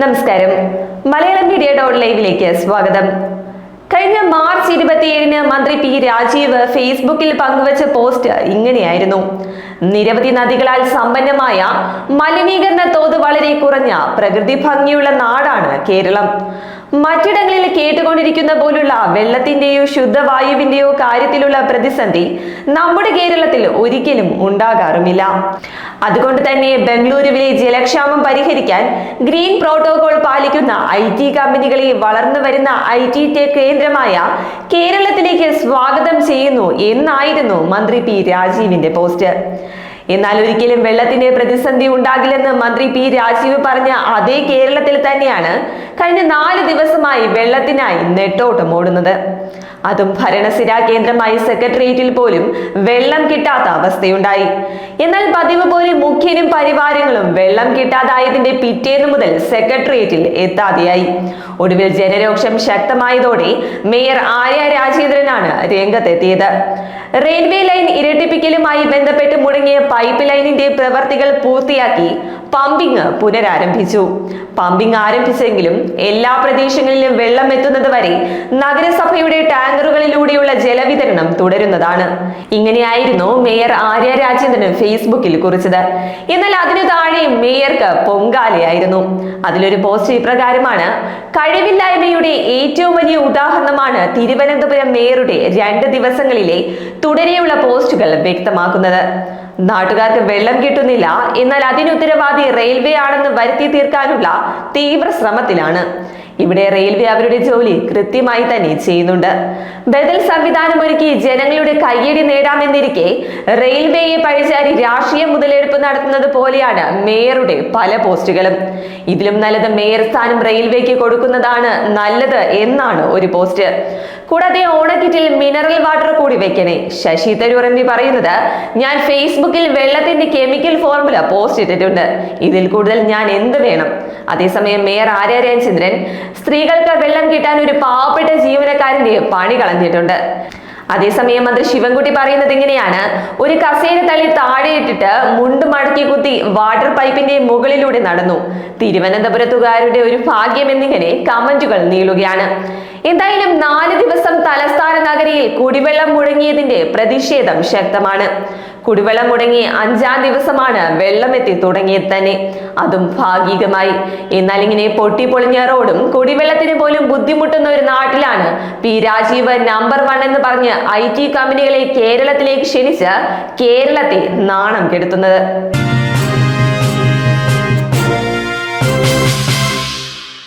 നമസ്കാരം. Malayalam media dot ലൈവിലേക്ക് സ്വാഗതം. കഴിഞ്ഞ മാർച്ച് ഇരുപത്തിയേഴിന് മന്ത്രി പി രാജീവ് ഫേസ്ബുക്കിൽ പങ്കുവച്ച പോസ്റ്റ് ഇങ്ങനെയായിരുന്നു. നിരവധി നദികളാൽ സമ്പന്നമായ മലിനീകരണ തോത് വളരെ കുറഞ്ഞ പ്രകൃതി ഭംഗിയുള്ള നാടാണ് കേരളം. മറ്റിടങ്ങളിൽ കേട്ടുകൊണ്ടിരിക്കുന്ന പോലുള്ള വെള്ളത്തിന്റെയോ ശുദ്ധവായുവിന്റെയോ കാര്യത്തിലുള്ള പ്രതിസന്ധി നമ്മുടെ കേരളത്തിൽ ഒരിക്കലും ഉണ്ടാകാറുമില്ല. അതുകൊണ്ട് തന്നെ ബംഗളൂരുവിലെ ജലക്ഷാമം പരിഹരിക്കാൻ ഗ്രീൻ പ്രോട്ടോകോൾ പാലിക്കുന്ന ഐ ടി കമ്പനികളെ വളർന്നു വരുന്ന ഐ ടി ടെക് കേന്ദ്രമായ കേരളത്തിലേക്ക് സ്വാഗതം ചെയ്യുന്നു എന്നായിരുന്നു മന്ത്രി പി രാജീവിന്റെ പോസ്റ്റ്. എന്നാൽ ഒരിക്കലും വെള്ളത്തിന്റെ പ്രതിസന്ധി ഉണ്ടാകില്ലെന്ന് മന്ത്രി പി രാജീവ് പറഞ്ഞ അതേ കേരളത്തിൽ തന്നെയാണ് കഴിഞ്ഞ നാല് ദിവസമായി വെള്ളത്തിനായി നെട്ടോട്ടം ഓടുന്നത്. അതും ഭരണസിരാ കേന്ദ്രമായി സെക്രട്ടേറിയറ്റിൽ പോലും വെള്ളം കിട്ടാത്ത അവസ്ഥയുണ്ടായി. എന്നാൽ പതിവ് പോലെ മുഖ്യനും പരിവാരങ്ങളും വെള്ളം കിട്ടാതായതിന്റെ പിറ്റേന്ന് മുതൽ സെക്രട്ടേറിയറ്റിൽ എത്താതെയായി. ഒടുവിൽ ജനരോക്ഷം ശക്തമായതോടെ മേയർ ആര്യ രാജേന്ദ്രനാണ് രംഗത്തെത്തിയത്. റെയിൽവേ ലൈൻ ഇരട്ടിപ്പിക്കലുമായി ബന്ധപ്പെട്ട് മുടങ്ങിയ പൈപ്പ് ലൈനിന്റെ പ്രവർത്തികൾ പൂർത്തിയാക്കി പമ്പിംഗ് പുനരാരംഭിച്ചു. പമ്പിംഗ് ആരംഭിച്ചെങ്കിലും എല്ലാ പ്രദേശങ്ങളിലും വെള്ളം എത്തുന്നത് വരെ നഗരസഭയുടെ ടാങ്കറുകളിലൂടെയുള്ള ജലവിതരണം തുടരുന്നതാണ്. ഇങ്ങനെയായിരുന്നു മേയർ ആര്യ രാജേന്ദ്രൻ ഫേസ്ബുക്കിൽ കുറിച്ചത്. എന്നാൽ അതിനു താഴെ മേയർക്ക് പൊങ്കാലയായിരുന്നു. അതിലൊരു പോസ്റ്റ് ഇപ്രകാരമാണ് കഴിവില്ലായ്മയുടെ ഏറ്റവും വലിയ ഉദാഹരണമാണ് തിരുവനന്തപുരം മേയറുടെ രണ്ട് ദിവസങ്ങളിലെ തുടരെയുള്ള പോസ്റ്റുകൾ വ്യക്തമാക്കുന്നത്. നാട്ടുകാർക്ക് വെള്ളം കിട്ടുന്നില്ല എന്നാൽ അതിനുത്തരവാദി റെയിൽവേ ആണെന്ന് വരുത്തി തീർക്കാനുള്ള തീവ്ര ശ്രമത്തിലാണ്. ഇവിടെ റെയിൽവേ അവരുടെ ജോലി കൃത്യമായി തന്നെ ചെയ്യുന്നുണ്ട്. ബദൽ സംവിധാനം ഒരുക്കി ജനങ്ങളുടെ കയ്യടി നേടാമെന്നിരിക്കെ റെയിൽവേയെ പഴിചാരി രാഷ്ട്രീയ മുതലെടുപ്പ് നടത്തുന്നത് പോലെയാണ് മേയറുടെ പല പോസ്റ്റുകളും. ഇതിലും നല്ലത് മേയർ സ്ഥാനം റെയിൽവേക്ക് കൊടുക്കുന്നതാണ് നല്ലത് എന്നാണ് ഒരു പോസ്റ്റ്. കൂടാതെ ഓണക്കിറ്റിൽ മിനറൽ വാട്ടർ കൂടി വെക്കണേ. ശശി തരൂർ എം പി പറയുന്നത് ഞാൻ ഫേസ്ബുക്കിൽ വെള്ളത്തിന്റെ കെമിക്കൽ ഫോർമുല പോസ്റ്റ് ഇട്ടിട്ടുണ്ട് ഇതിൽ കൂടുതൽ ഞാൻ എന്ത് വേണം? അതേസമയം മേയർ ആര്യ രാജചന്ദ്രൻ സ്ത്രീകൾക്ക് വെള്ളം കിട്ടാൻ ഒരു പാവപ്പെട്ട ജീവനക്കാരന്റെ പണി കളഞ്ഞിട്ടുണ്ട്. അതേസമയം മന്ത്രി ശിവൻകുട്ടി പറയുന്നത് ഇങ്ങനെയാണ്. ഒരു കസേര തള്ളി താഴെയിട്ടിട്ട് മുണ്ട് മടക്കി കുത്തി വാട്ടർ പൈപ്പിന്റെ മുകളിലൂടെ നടന്നു. തിരുവനന്തപുരത്തുകാരുടെ ഒരു ഭാഗ്യം എന്നിങ്ങനെ കമന്റുകൾ നീളുകയാണ്. എന്തായാലും നാല് ദിവസം തലസ്ഥാന നഗരിയിൽ കുടിവെള്ളം മുടങ്ങിയതിന്റെ പ്രതിഷേധം ശക്തമാണ്. കുടിവെള്ളം മുടങ്ങി അഞ്ചാം ദിവസമാണ് വെള്ളമെത്തി തുടങ്ങിയത് തന്നെ. അതും ഭാഗികമായി. എന്നാൽ ഇങ്ങനെ പൊട്ടിപ്പൊളിഞ്ഞ റോഡും കുടിവെള്ളത്തിന് പോലും ബുദ്ധിമുട്ടുന്ന ഒരു നാട്ടിലാണ് പി രാജീവ് നമ്പർ വൺ എന്ന് പറഞ്ഞ് ഐ ടി കമ്പനികളെ കേരളത്തിലേക്ക് ക്ഷണിച്ച് കേരളത്തെ നാണം കെടുത്തുന്നത്.